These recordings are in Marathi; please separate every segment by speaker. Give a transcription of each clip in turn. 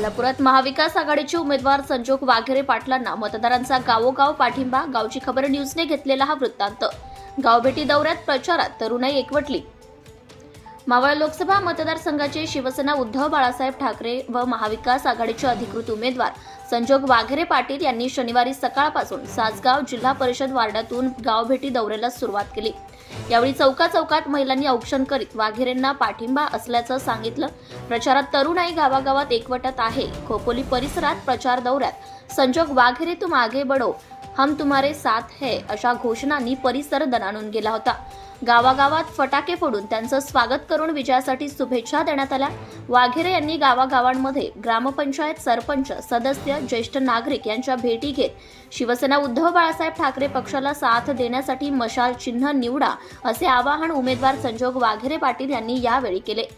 Speaker 1: कोल्हापुरात महाविकास आघाडीचे उमेदवार संजोग वाघेरे पाटलांना मतदारांचा गावोगाव पाठिंबा गावची खबर न्यूजने घेतलेला हा वृत्तांत. गावभेटी दौऱ्यात प्रचारात तरुणाई एकवटली. मावळ लोकसभा मतदारसंघाचे शिवसेना उद्धव बाळासाहेब ठाकरे व महाविकास आघाडीचे अधिकृत उमेदवार संजोग वाघेरे पाटील यांनी शनिवारी सकाळपासून सासगाव जिल्हा परिषद वार्डातून गावभेटी दौऱ्याला सुरुवात केली. यावेळी चौका चौकात महिलांनी औक्षण करीत वाघेरेंना पाठिंबा असल्याचं सांगितलं. प्रचारात तरुणाई गावागावात एकवटत आहे. खोपोली परिसरात प्रचार दौऱ्यात. संजोग वाघेरे तू मागे बढो. हम तुम्हारे साथ है अशा घोषणांनी परिसर दणाणून गेला होता. गावागावात फटाके फोडून त्यांचं स्वागत करून विजयासाठी शुभेच्छा देण्यात आल्या. वाघेरे यांनी गावागावांमध्ये ग्रामपंचायत सरपंच सदस्य ज्येष्ठ नागरिक यांच्या भेटी घेत शिवसेना उद्धव बाळासाहेब ठाकरे पक्षाला साथ देण्यासाठी मशाल चिन्ह निवडा असे आवाहन उमेदवार संजोग वाघेरे पाटील यांनी यावेळी केले.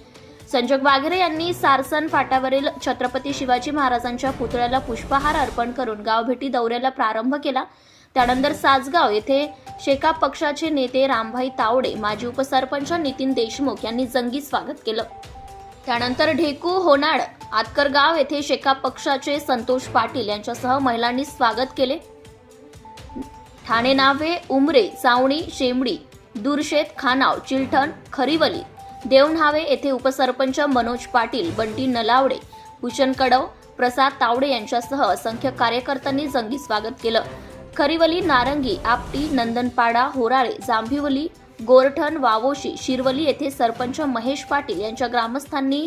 Speaker 1: संजोग वाघेरे यांनी सारसन फाटावरील छत्रपती शिवाजी महाराजांच्या पुतळ्याला पुष्पहार अर्पण करून गावभेटी दौऱ्याला प्रारंभ केला. त्यानंतर सासगाव येथे शेकाप पक्षाचे नेते रामभाई तावडे माजी उपसरपंच नितीन देशमुख यांनी जंगी स्वागत केलं. त्यानंतर ढेकू होनाड आतकरगाव येथे शेकाप पक्षाचे संतोष पाटील यांच्यासह महिलांनी स्वागत केले. ठाणे नावे उमरे चावणी शेमडी दुरशेत खानाव चिलठण खरिवली देवणावे येथे उपसरपंच मनोज पाटील बंटी नलावडे भूषण कडव प्रसाद तावडे यांच्यासह असंख्य कार्यकर्त्यांनी जंगी स्वागत केलं. खरिवली नारंगी आपटी नंदनपाडा होराळे जांभिवली गोरठण वावोशी शिरवली येथे सरपंच महेश पाटील यांच्या ग्रामस्थांनी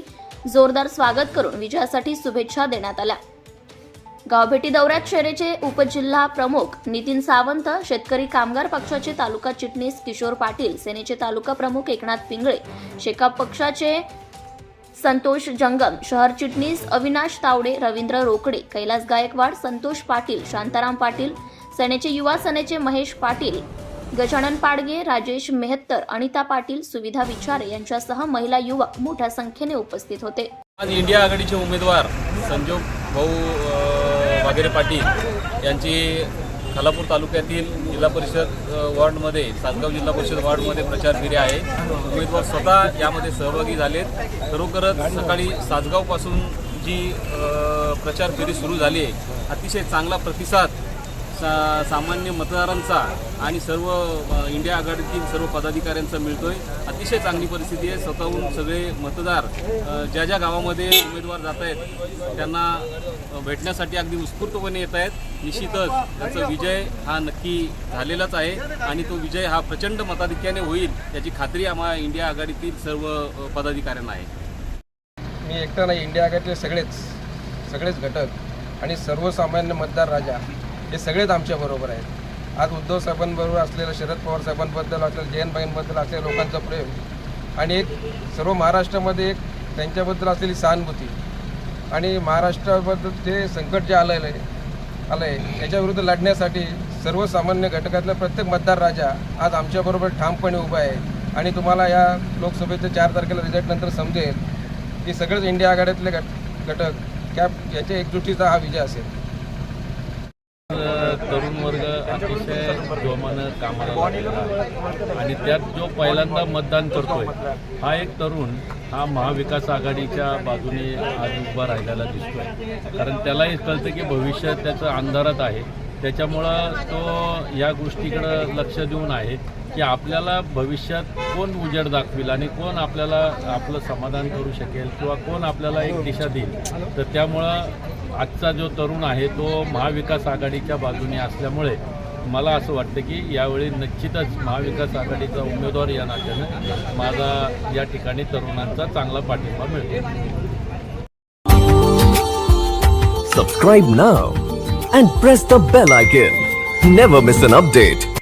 Speaker 1: जोरदार स्वागत करून विजयासाठी शुभेच्छा देण्यात आल्या. गावभेटी दौऱ्यात शेरेचे उपजिल्हा प्रमुख नितीन सावंत शेतकरी कामगार पक्षाचे तालुका चिटणीस किशोर पाटील सेनेचे तालुका प्रमुख एकनाथ पिंगळे शेकाप पक्षाचे संतोष जंगम शहर चिटणीस अविनाश तावडे रवींद्र रोकडे कैलास गायकवाड संतोष पाटील शांताराम पाटील सेनेचे युवा सेनेचे महेश पाटील गजानन पाडगे राजेश मेहत्तर अनिता पाटील सुविधा विचारे यांच्यासह महिला युवक मोठ्या संख्येने उपस्थित होते.
Speaker 2: आज इंडिया आघाडीचे उमेदवार संजोग भाऊ अ, पाटील यांची खालापूर तालुक्यातील जिल्हा परिषद वॉर्डमध्ये सासगाव जिल्हा परिषद वॉर्डमध्ये प्रचार फेरी आहे. उमेदवार स्वतः यामध्ये सहभागी झालेत. खरोखरच सकाळी सासगावपासून जी प्रचार फेरी सुरू झाली आहे अतिशय चांगला प्रतिसाद सा सामान्य मतदारांचा आणि सर्व इंडिया आघाडीतील सर्व पदाधिकाऱ्यांचा मिळतोय. अतिशय चांगली परिस्थिती आहे. स्वतःहून सगळे मतदार ज्या ज्या गावामध्ये उमेदवार जात आहेत त्यांना भेटण्यासाठी अगदी उत्स्फूर्तपणे येत आहेत निश्चितच त्याचा विजय हा नक्की झालेलाच आहे आणि तो विजय हा प्रचंड मताधिक्याने होईल याची खात्री आम्हा इंडिया आघाडीतील सर्व पदाधिकाऱ्यांना आहे.
Speaker 3: मी एकटा नाही. इंडिया आघाडीतले सगळेच सगळेच घटक आणि सर्वसामान्य मतदार राजा. हे सगळेच आमच्या बरोबर आहेत. आज उद्धव साहेबांबरोबर असलेलं शरद पवार साहेबांबद्दल असलेलं जयंतबाईंबद्दल असलेल्या लोकांचं प्रेम आणि एक सर्व महाराष्ट्रामध्ये एक त्यांच्याबद्दल असलेली सहानुभूती आणि महाराष्ट्राबद्दल जे संकट जे आलेलं आहे आलं आहे याच्याविरुद्ध लढण्यासाठी सर्वसामान्य घटकातला प्रत्येक मतदार राजा आज आमच्याबरोबर ठामपणे उभा आहे आणि तुम्हाला या लोकसभेच्या चार तारखेला रिझल्टनंतर समजेल की सगळेच इंडिया आघाड्यातले घट घटक त्या याच्या एकजुटीचा हा विजय असेल
Speaker 4: तरुण वर्ग अतिशय जोमानं कामाला आणि त्यात जो पहिल्यांदा मतदान करतोय हा एक तरुण हा महाविकास आघाडीच्या बाजूने आज उभा राहिलेला दिसतोय. कारण त्यालाही कळतं की भविष्य त्याचं अंधारात आहे. त्याच्यामुळं तो या गोष्टीकडं लक्ष देऊन आहे की आपल्याला भविष्यात कोण उजेड दाखवेल आणि कोण आपल्याला आपलं समाधान करू शकेल किंवा कोण आपल्याला एक दिशा देईल. तर त्यामुळं आजचा जो तरुण आहे तो महाविकास आघाडीच्या बाजूने असल्यामुळे मला असं वाटतं की यावेळी निश्चितच महाविकास आघाडीचा उमेदवार या नात्यानं माझा या ठिकाणी तरुणांचा चांगला पाठिंबा मिळतो
Speaker 5: Subscribe now and press the bell icon. Never miss an update.